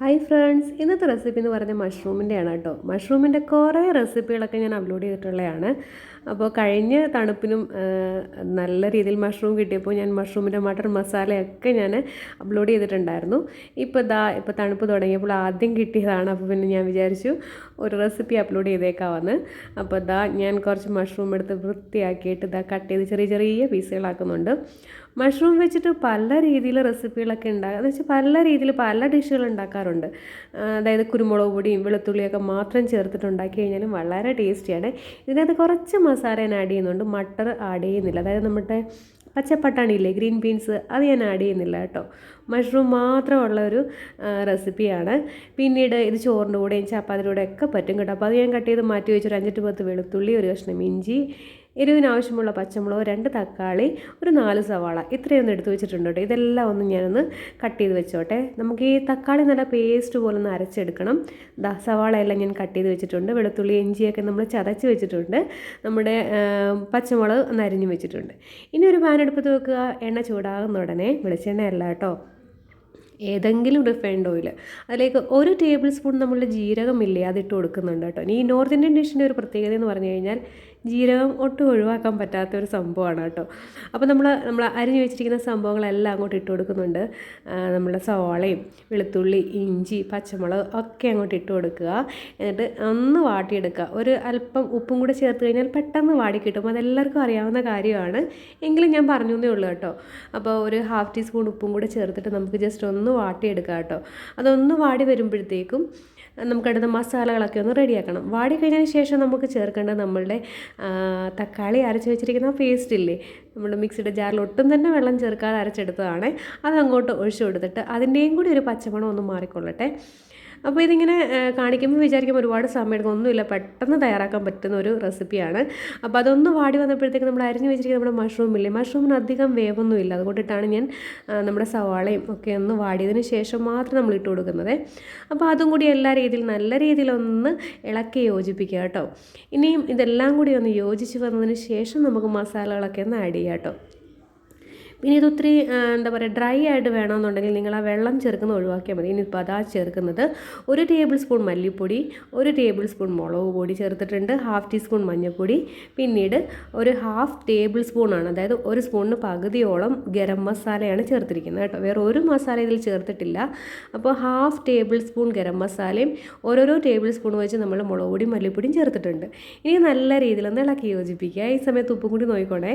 Hi friends ഇന്നത്തെ recipe എന്ന് പറയുന്നത് മഷ്റൂമിന്റെ ആണ് കേട്ടോ. മഷ്റൂമിന്റെ കുറേ റെസിപ്പികളൊക്കെ ഞാൻ അപ്ലോഡ് ചെയ്തിട്ടുള്ളതാണ്. അപ്പോൾ കഴിഞ്ഞ തണുപ്പിനും നല്ല രീതിയിൽ മഷ്റൂം കിട്ടിയപ്പോൾ ഞാൻ മഷ്റൂമിന്റെ മട്ടർ മസാലയൊക്കെ ഞാൻ അപ്ലോഡ് ചെയ്തിട്ടുണ്ടായിരുന്നു. ഇപ്പോൾ ദാ ഇപ്പോൾ തണുപ്പ് തുടങ്ങിയപ്പോൾ ആദ്യം കിട്ടിയതാണ്. അപ്പോൾ പിന്നെ ഞാൻ വിചാരിച്ചു ഒരു റെസിപ്പി അപ്ലോഡ് ചെയ്തേക്കാമെന്ന്. അപ്പോൾ ദാ ഞാൻ കുറച്ച് മഷ്റൂം എടുത്ത് വൃത്തിയാക്കിയിട്ട് ദാ കട്ട് ചെയ്ത് ചെറിയ ചെറിയ പീസുകളാക്കുന്നുണ്ട്. മഷ്റൂം വെച്ചിട്ട് പല രീതിയിൽ റെസിപ്പികളൊക്കെ ഉണ്ടാകുക എന്ന് വെച്ചാൽ പല രീതിയിൽ പല ഡിഷുകൾ ഉണ്ടാക്കാറുണ്ട്. അതായത് കുരുമുളക് പൊടിയും വെളുത്തുള്ളിയൊക്കെ മാത്രം ചേർത്തിട്ട് ഉണ്ടാക്കി കഴിഞ്ഞാലും വളരെ ടേസ്റ്റിയാണ് ഇതിനകത്ത് കുറച്ച് മസാല ഞാൻ ആഡ് ചെയ്യുന്നുണ്ട്. മട്ടർ ആഡ് ചെയ്യുന്നില്ല. അതായത് നമ്മുടെ പച്ചപ്പട്ടാണിയില്ലേ ഗ്രീൻ ബീൻസ് അത് ഞാൻ ആഡ് ചെയ്യുന്നില്ല കേട്ടോ. മഷ്റൂം മാത്രമുള്ള ഒരു റെസിപ്പിയാണ് പിന്നീട് ഇത് ചോറിന്റെ കൂടെയും ചപ്പാത്തിയുടെ കൂടെ ഒക്കെ പറ്റും കേട്ടോ. അപ്പോൾ അത് ഞാൻ കട്ട് ചെയ്ത് മാറ്റി വെച്ചൊരു അഞ്ചെട്ട് പത്ത് വെളുത്തുള്ളി ഒരു കഷ്ണം ഇഞ്ചി എരിവിന് ആവശ്യമുള്ള പച്ചമുളക് രണ്ട് തക്കാളി ഒരു നാല് സവാള ഇത്രയൊന്നും എടുത്തു വെച്ചിട്ടുണ്ട് കേട്ടോ. ഇതെല്ലാം ഒന്ന് ഞാനൊന്ന് കട്ട് ചെയ്ത് വെച്ചോട്ടെ. നമുക്ക് ഈ തക്കാളി നല്ല പേസ്റ്റ് പോലെ ഒന്ന് അരച്ചെടുക്കണം. ദാ സവാള എല്ലാം ഞാൻ കട്ട് ചെയ്ത് വെച്ചിട്ടുണ്ട്. വെളുത്തുള്ളി ഇഞ്ചിയൊക്കെ നമ്മൾ ചതച്ച് വെച്ചിട്ടുണ്ട്. നമ്മുടെ പച്ചമുളക് ഒന്ന് അരിഞ്ഞ് വെച്ചിട്ടുണ്ട്. ഇനി ഒരു പാൻ എടുപ്പത്ത് വെക്കുക. എണ്ണ ചൂടാകുന്ന ഉടനെ വെളിച്ചെണ്ണ അല്ല കേട്ടോ. ഏതെങ്കിലും റിഫൈൻഡ് ഓയിൽ. അതിലേക്ക് ഒരു ടേബിൾ സ്പൂൺ നമ്മളുടെ ജീരകമില്ലേ അതിട്ട് കൊടുക്കുന്നുണ്ട് കേട്ടോ. ഈ നോർത്ത് ഇന്ത്യൻ ഡിഷിന്റെ ഒരു പ്രത്യേകത എന്ന് പറഞ്ഞു കഴിഞ്ഞാൽ ജീരകം ഒട്ടും ഒഴിവാക്കാൻ പറ്റാത്ത ഒരു സംഭവമാണ് കേട്ടോ. അപ്പോൾ നമ്മൾ നമ്മൾ അരിഞ്ഞു വെച്ചിരിക്കുന്ന സംഭവങ്ങളെല്ലാം അങ്ങോട്ട് ഇട്ട് കൊടുക്കുന്നുണ്ട്. നമ്മുടെ സവാളയും വെളുത്തുള്ളി ഇഞ്ചി പച്ചമുളക് ഒക്കെ അങ്ങോട്ട് ഇട്ട് കൊടുക്കുക. എന്നിട്ട് ഒന്ന് വാട്ടിയെടുക്കുക. ഒരു അല്പം ഉപ്പും കൂടെ ചേർത്ത് കഴിഞ്ഞാൽ പെട്ടെന്ന് വാടി കിട്ടും. അതെല്ലാവർക്കും അറിയാവുന്ന കാര്യമാണ്. എങ്കിലും ഞാൻ പറഞ്ഞു എന്നേ ഉള്ളൂ കേട്ടോ. അപ്പോൾ ഒരു ഹാഫ് ടീസ്പൂൺ ഉപ്പും കൂടെ ചേർത്തിട്ട് നമുക്ക് ജസ്റ്റ് ഒന്ന് വാട്ടിയെടുക്കാം കേട്ടോ. അതൊന്ന് വാടി വരുമ്പോഴത്തേക്കും നമുക്കടുത്ത മസാലകളൊക്കെ ഒന്ന് റെഡിയാക്കണം. വാടി കഴിഞ്ഞതിന് ശേഷം നമുക്ക് ചേർക്കേണ്ടത് നമ്മളുടെ തക്കാളി അരച്ച് വെച്ചിരിക്കുന്ന പേസ്റ്റ് ഇല്ലേ? നമ്മുടെ മിക്സിയുടെ ജാറിൽ ഒട്ടും തന്നെ വെള്ളം ചേർക്കാതെ അരച്ചെടുത്തതാണ്. അത് അങ്ങോട്ട് ഒഴിച്ചു കൊടുത്തിട്ട് അതിന്റെയും കൂടി ഒരു പച്ചമണം ഒന്ന് മാറിക്കൊള്ളട്ടെ. അപ്പോൾ ഇതിങ്ങനെ കാണിക്കുമ്പോൾ വിചാരിക്കുമ്പോൾ ഒരുപാട് സമയം എടുക്കും ഒന്നുമില്ല പെട്ടെന്ന് തയ്യാറാക്കാൻ പറ്റുന്ന ഒരു റെസിപ്പിയാണ്. അപ്പോൾ അതൊന്ന് വാടി വന്നപ്പോഴത്തേക്ക് നമ്മൾ അരിഞ്ഞു വെച്ചിരിക്കുന്ന നമ്മുടെ മഷ്റൂം ഇല്ലേ? മഷ്റൂമിന് അധികം വേവൊന്നുമില്ല. അതുകൊണ്ടിട്ടാണ് ഞാൻ നമ്മുടെ സവാളയും ഒക്കെ ഒന്ന് വാടിയതിന് ശേഷം മാത്രം നമ്മൾ ഇട്ട് കൊടുക്കുന്നത്. അപ്പോൾ അതും കൂടി എല്ലാ രീതിയിൽ നല്ല രീതിയിലൊന്ന് ഇളക്കി യോജിപ്പിക്കുക കേട്ടോ. ഇനിയും ഇതെല്ലാം കൂടി ഒന്ന് യോജിച്ച് വന്നതിന് ശേഷം നമുക്ക് മസാലകളൊക്കെ ഒന്ന് ആഡ് ചെയ്യാം കേട്ടോ. പിന്നെ ഇതൊത്തിരി എന്താ പറയുക ഡ്രൈ ആയിട്ട് വേണമെന്നുണ്ടെങ്കിൽ നിങ്ങൾ ആ വെള്ളം ചേർക്കുന്നത് ഒഴിവാക്കിയാൽ മതി. ഇനിയിപ്പോൾ അതാ ചേർക്കുന്നത്. ഒരു ടേബിൾ സ്പൂൺ മല്ലിപ്പൊടി ഒരു ടേബിൾ സ്പൂൺ മുളക് പൊടി ചേർത്തിട്ടുണ്ട് ഹാഫ് ടീസ്പൂൺ മഞ്ഞൾപ്പൊടി. പിന്നീട് ഒരു ഹാഫ് ടേബിൾ സ്പൂണാണ് അതായത് ഒരു സ്പൂണിന് പകുതിയോളം ഗരം മസാലയാണ് ചേർത്തിരിക്കുന്നത് കേട്ടോ. വേറെ ഒരു മസാല ഇതിൽ ചേർത്തിട്ടില്ല. അപ്പോൾ ഹാഫ് ടേബിൾ സ്പൂൺ ഗരം മസാലയും ഓരോരോ ടേബിൾ സ്പൂൺ വെച്ച് നമ്മൾ മുളക് പൊടിയും മല്ലിപ്പൊടിയും ചേർത്തിട്ടുണ്ട്. ഇനി നല്ല രീതിയിൽ ഒന്ന് ഇളക്കി യോജിപ്പിക്കുക. ഈ സമയത്ത് ഉപ്പും കൂടി നോക്കിക്കോണേ.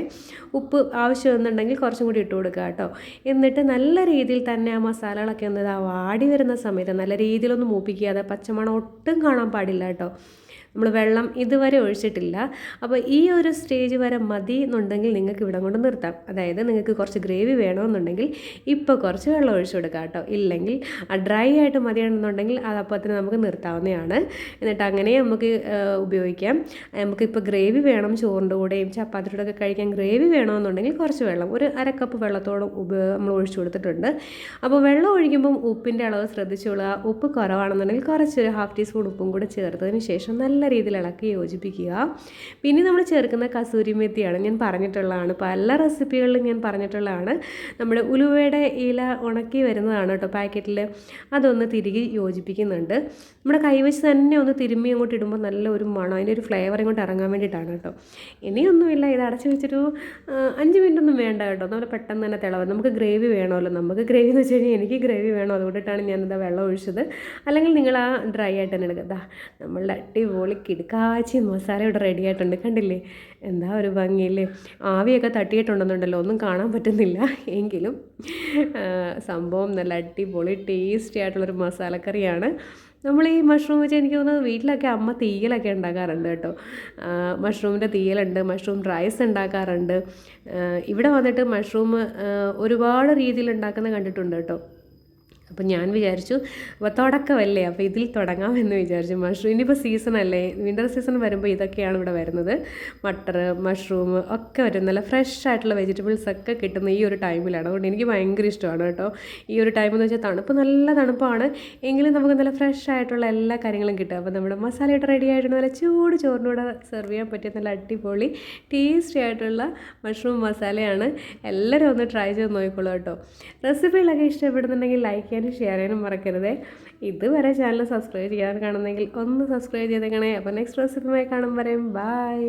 ഉപ്പ് ആവശ്യമെന്നുണ്ടെങ്കിൽ കുറച്ചും ഇട്ട് കൊടുക്കുക കേട്ടോ. എന്നിട്ട് നല്ല രീതിയിൽ തന്നെ ആ മസാലകളൊക്കെ ഒന്ന് വാടി വരുന്ന സമയത്ത് നല്ല രീതിയിലൊന്നും മൂപ്പിക്കുക. അത് പച്ചമണം ഒട്ടും കാണാൻ പാടില്ല കേട്ടോ. നമ്മൾ വെള്ളം ഇതുവരെ ഒഴിച്ചിട്ടില്ല. അപ്പോൾ ഈ ഒരു സ്റ്റേജ് വരെ മതി എന്നുണ്ടെങ്കിൽ നിങ്ങൾക്ക് ഇവിടെ കൊണ്ട് നിർത്താം. അതായത് നിങ്ങൾക്ക് കുറച്ച് ഗ്രേവി വേണമെന്നുണ്ടെങ്കിൽ ഇപ്പോൾ കുറച്ച് വെള്ളം ഒഴിച്ചു കൊടുക്കുക കേട്ടോ. ഇല്ലെങ്കിൽ ഡ്രൈ ആയിട്ട് മതിയാണെന്നുണ്ടെങ്കിൽ അത് അപ്പോൾ തന്നെ നമുക്ക് നിർത്താവുന്നതാണ്. എന്നിട്ട് അങ്ങനെ നമുക്ക് ഉപയോഗിക്കാം. നമുക്കിപ്പോൾ ഗ്രേവി വേണം ചോറിന്റെ കൂടെയും ചപ്പാത്തിയുടെ ഒക്കെ കഴിക്കാൻ. ഗ്രേവി വേണമെന്നുണ്ടെങ്കിൽ കുറച്ച് വെള്ളം ഒരു അര കപ്പ് വെള്ളത്തോളം നമ്മൾ ഒഴിച്ചു കൊടുത്തിട്ടുണ്ട്. അപ്പോൾ വെള്ളം ഒഴിക്കുമ്പം ഉപ്പിന്റെ അളവ് ശ്രദ്ധിച്ചോളുക. ഉപ്പ് കുറവാണെന്നുണ്ടെങ്കിൽ കുറച്ച് ഒരു ഹാഫ് ടീസ്പൂൺ ഉപ്പും കൂടെ ചേർത്തതിന് ശേഷം നല്ല രീതിയിൽ ഇളക്കി യോജിപ്പിക്കുക. പിന്നെ നമ്മൾ ചേർക്കുന്ന കസൂരി മെത്തിയാണ് ഞാൻ പറഞ്ഞിട്ടുള്ളതാണ്. പല റെസിപ്പികളിലും ഞാൻ പറഞ്ഞിട്ടുള്ളതാണ്. നമ്മുടെ ഉലുവയുടെ ഇല ഉണക്കി വരുന്നതാണ് കേട്ടോ പാക്കറ്റിൽ. അതൊന്ന് തിരികെ യോജിപ്പിക്കുന്നുണ്ട്. നമ്മുടെ കൈവച്ച് തന്നെ ഒന്ന് തിരുമ്മി അങ്ങോട്ട് ഇടുമ്പോൾ നല്ല ഒരു മണം അതിന്റെ ഒരു ഫ്ലേവർ ഇങ്ങോട്ട് ഇറങ്ങാൻ വേണ്ടിയിട്ടാണ് കേട്ടോ. ഇനിയൊന്നുമില്ല ഇത് അടച്ചു വെച്ചൊരു അഞ്ച് മിനിറ്റ് ഒന്നും വേണ്ട കേട്ടോ. നമ്മൾ പെട്ടെന്ന് തന്നെ തിളവ് നമുക്ക് ഗ്രേവി വേണമല്ലോ. നമുക്ക് ഗ്രേവി എന്ന് വെച്ച് കഴിഞ്ഞാൽ എനിക്ക് ഗ്രേവി വേണം. അതുകൊണ്ടിട്ടാണ് ഞാനിതാ വെള്ളം ഒഴിച്ചത്. അല്ലെങ്കിൽ നിങ്ങൾ ആ ഡ്രൈ ആയിട്ട് തന്നെ എടുക്കുക. നമ്മളുടെ അടിപൊളി കിടുക്കാച്ചി മസാല ഇവിടെ റെഡി ആയിട്ടുണ്ട്. കണ്ടില്ലേ? എന്താ ഒരു ഭംഗിയില്ലേ? ആവിയൊക്കെ തട്ടിയിട്ടുണ്ടെന്നുണ്ടല്ലോ. ഒന്നും കാണാൻ പറ്റുന്നില്ല. എങ്കിലും സംഭവം നല്ല അടിപൊളി ടേസ്റ്റി ആയിട്ടുള്ളൊരു മസാലക്കറിയാണ്. നമ്മൾ ഈ മഷ്റൂം വെച്ച് എനിക്ക് തോന്നുന്നത് വീട്ടിലൊക്കെ അമ്മ തീയലൊക്കെ ഉണ്ടാക്കാറുണ്ട് കേട്ടോ. മഷ്റൂമിന്റെ തീയലുണ്ട് മഷ്റൂം റൈസ് ഉണ്ടാക്കാറുണ്ട്. ഇവിടെ വന്നിട്ട് മഷ്റൂം ഒരുപാട് രീതിയിൽ ഉണ്ടാക്കുന്ന കണ്ടിട്ടുണ്ട് കേട്ടോ. അപ്പം ഞാൻ വിചാരിച്ചു അപ്പോൾ തുടക്കമല്ലേ? അപ്പോൾ ഇതിൽ തുടങ്ങാമെന്ന് വിചാരിച്ചു. മഷ്റൂം ഇനിയിപ്പോൾ സീസൺ അല്ലേ? വിന്റർ സീസൺ വരുമ്പോൾ ഇതൊക്കെയാണ് ഇവിടെ വരുന്നത്. മട്ടർ മഷ്റൂം ഒക്കെ വരും. നല്ല ഫ്രഷ് ആയിട്ടുള്ള വെജിറ്റബിൾസ് ഒക്കെ കിട്ടുന്ന ഈ ഒരു ടൈമിലാണ് അതുകൊണ്ട് എനിക്ക് ഭയങ്കര ഇഷ്ടമാണ് കേട്ടോ. ഈ ഒരു ടൈം എന്ന് വെച്ചാൽ തണുപ്പ് നല്ല തണുപ്പാണ്. എങ്കിലും നമുക്ക് നല്ല ഫ്രഷ് ആയിട്ടുള്ള എല്ലാ കാര്യങ്ങളും കിട്ടും. അപ്പോൾ നമ്മുടെ മസാലയിട്ട് റെഡി ആയിട്ടുണ്ട്. നല്ല ചൂട് ചോറിനൂടെ സെർവ് ചെയ്യാൻ പറ്റിയ നല്ല അടിപൊളി ടേസ്റ്റി ആയിട്ടുള്ള മഷ്റൂം മസാലയാണ്. എല്ലാവരും ഒന്ന് ട്രൈ ചെയ്ത് നോക്കിക്കോളൂ കേട്ടോ. റെസിപ്പികളൊക്കെ ഇഷ്ടപ്പെടുന്നുണ്ടെങ്കിൽ ലൈക്ക് ചെയ്യാനും ഷെയർ ചെയ്യാനും മറക്കരുത്. ഇതുവരെ ചാനൽ സബ്സ്ക്രൈബ് ചെയ്യാൻ കാണുന്നെങ്കിൽ ഒന്ന് സബ്സ്ക്രൈബ് ചെയ്തേക്കണേ. അപ്പോൾ നെക്സ്റ്റ് റെസിപ്പിയുമായി കാണും പറയും ബൈ